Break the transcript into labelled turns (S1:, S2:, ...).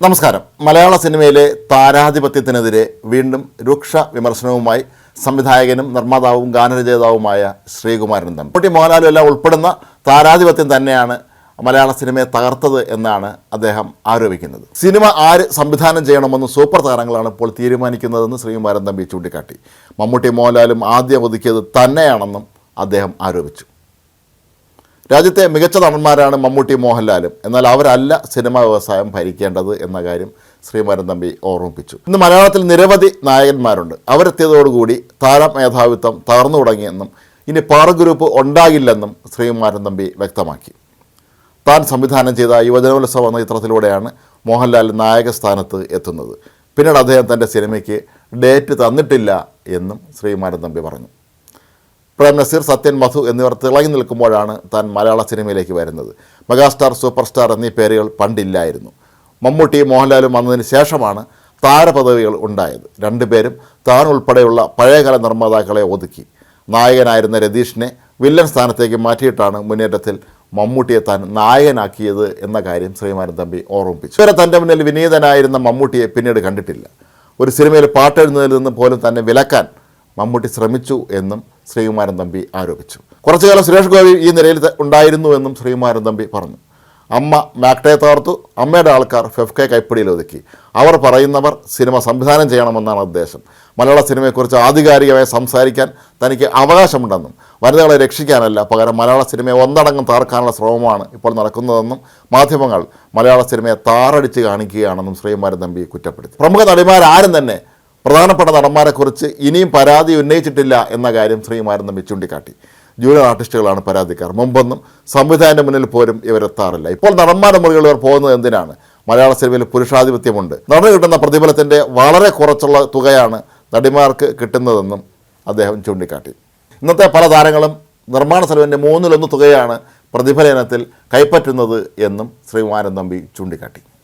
S1: നമസ്കാരം. മലയാള സിനിമയിലെ താരാധിപത്യത്തിനെതിരെ വീണ്ടും രൂക്ഷ വിമർശനവുമായി സംവിധായകനും നിർമ്മാതാവും ഗാനരചയിതാവുമായ ശ്രീകുമാരൻ തമ്പി കുട്ടി മോഹൻലാലും എല്ലാം ഉൾപ്പെടുന്ന താരാധിപത്യം തന്നെയാണ് മലയാള സിനിമയെ തകർത്തത് എന്നാണ് അദ്ദേഹം ആരോപിക്കുന്നത്. സിനിമ ആര് സംവിധാനം ചെയ്യണമെന്ന് സൂപ്പർ താരങ്ങളാണ് ഇപ്പോൾ തീരുമാനിക്കുന്നതെന്ന് ശ്രീകുമാരൻ തമ്പി ചൂണ്ടിക്കാട്ടി. മമ്മൂട്ടി മോഹൻലാലും ആദ്യം ഒതുക്കിയത് തന്നെയാണെന്നും അദ്ദേഹം ആരോപിച്ചു. രാജ്യത്തെ മികച്ച നടന്മാരാണ് മമ്മൂട്ടി മോഹൻലാലും. എന്നാൽ അവരല്ല സിനിമാ വ്യവസായം ഭരിക്കേണ്ടത് എന്ന കാര്യം ശ്രീമാരൻ തമ്പി ഓർമ്മിപ്പിച്ചു. ഇന്ന് മലയാളത്തിൽ നിരവധി നായകന്മാരുണ്ട്. അവരെത്തിയതോടുകൂടി താരമേധാവിത്വം തകർന്നു തുടങ്ങിയെന്നും ഇനി പാറ ഗ്രൂപ്പ് ഉണ്ടാകില്ലെന്നും ശ്രീമാരൻ തമ്പി വ്യക്തമാക്കി. താൻ സംവിധാനം ചെയ്ത യുവജനോത്സവം എന്ന ചിത്രത്തിലൂടെയാണ് മോഹൻലാൽ നായക സ്ഥാനത്ത് എത്തുന്നത്. പിന്നീട് അദ്ദേഹം തന്റെ സിനിമയ്ക്ക് ഡേറ്റ് തന്നിട്ടില്ല എന്നും ശ്രീമാരൻ തമ്പി പറഞ്ഞു. പ്രേം നസീർ സത്യൻ മധു എന്നിവർ തിളങ്ങി നിൽക്കുമ്പോഴാണ് താൻ മലയാള സിനിമയിലേക്ക് വരുന്നത്. മെഗാസ്റ്റാർ സൂപ്പർ സ്റ്റാർ എന്നീ പേരുകൾ പണ്ടില്ലായിരുന്നു. മമ്മൂട്ടി മോഹൻലാലും വന്നതിന് ശേഷമാണ് താരപദവികൾ ഉണ്ടായത്. രണ്ടുപേരും താൻ ഉൾപ്പെടെയുള്ള പഴയകാല നിർമ്മാതാക്കളെ ഒതുക്കി. നായകനായിരുന്ന രതീഷിനെ വില്ലൻ സ്ഥാനത്തേക്ക് മാറ്റിയിട്ടാണ് മുന്നേറ്റത്തിൽ മമ്മൂട്ടിയെ താൻ നായകനാക്കിയത് എന്ന കാര്യം ശ്രീമാരൻ തമ്പി ഓർമ്മിപ്പിച്ചു. ഇവരെ തന്റെ മുന്നിൽ വിനീതനായിരുന്ന മമ്മൂട്ടിയെ പിന്നീട് കണ്ടിട്ടില്ല. ഒരു സിനിമയിൽ പാട്ടെഴുതുന്നതിൽ നിന്ന് പോലും തന്നെ വിലക്കാൻ മമ്മൂട്ടി ശ്രമിച്ചു എന്നും ശ്രീകുമാരൻ തമ്പി ആരോപിച്ചു. കുറച്ചു കാലം സുരേഷ് ഗോപി ഈ നിലയിൽ ഉണ്ടായിരുന്നു ഉണ്ടായിരുന്നുവെന്നും ശ്രീകുമാരൻ തമ്പി പറഞ്ഞു. അമ്മ മാക്ടയെ തകർത്തു. അമ്മയുടെ ആൾക്കാർ ഫെഫ്കെ കൈപ്പിടിയിൽ ഒതുക്കി അവർ പറയുന്നവർ സിനിമ സംവിധാനം ചെയ്യണമെന്നാണ് ഉദ്ദേശം. മലയാള സിനിമയെക്കുറിച്ച് ആധികാരികമായി സംസാരിക്കാൻ തനിക്ക് അവകാശമുണ്ടെന്നും വനിതകളെ രക്ഷിക്കാനല്ല പകരം മലയാള സിനിമയെ ഒന്നടങ്കം തകർക്കാനുള്ള ശ്രമമാണ് ഇപ്പോൾ നടക്കുന്നതെന്നും മാധ്യമങ്ങൾ മലയാള സിനിമയെ താറടിച്ച് കാണിക്കുകയാണെന്നും ശ്രീകുമാരൻ തമ്പി കുറ്റപ്പെടുത്തി. പ്രമുഖ നടിമാരാരും തന്നെ പ്രധാനപ്പെട്ട നടന്മാരെക്കുറിച്ച് ഇനിയും പരാതി ഉന്നയിച്ചിട്ടില്ല എന്ന കാര്യം ശ്രീമാരൻ തമ്പി ചൂണ്ടിക്കാട്ടി. ജൂനിയർ ആർട്ടിസ്റ്റുകളാണ് പരാതിക്കാർ. മുമ്പൊന്നും സംവിധാനത്തിന്റെ മുന്നിൽ പോലും ഇവരെത്താറില്ല. ഇപ്പോൾ നടന്മാരെ മുറികൾ ഇവർ പോകുന്നത് എന്തിനാണ്? മലയാള സിനിമയിൽ പുരുഷാധിപത്യമുണ്ട്. നടന് കിട്ടുന്ന പ്രതിഫലത്തിന്റെ വളരെ കുറച്ചുള്ള തുകയാണ് നടിമാർക്ക് കിട്ടുന്നതെന്നും അദ്ദേഹം ചൂണ്ടിക്കാട്ടി. ഇന്നത്തെ പല താരങ്ങളും നിർമ്മാണ ചെലവിന്റെ മൂന്നിലൊന്ന് തുകയാണ് പ്രതിഫല ഇനത്തിൽ കൈപ്പറ്റുന്നത് എന്നും ശ്രീകുമാരൻ തമ്പി ചൂണ്ടിക്കാട്ടി.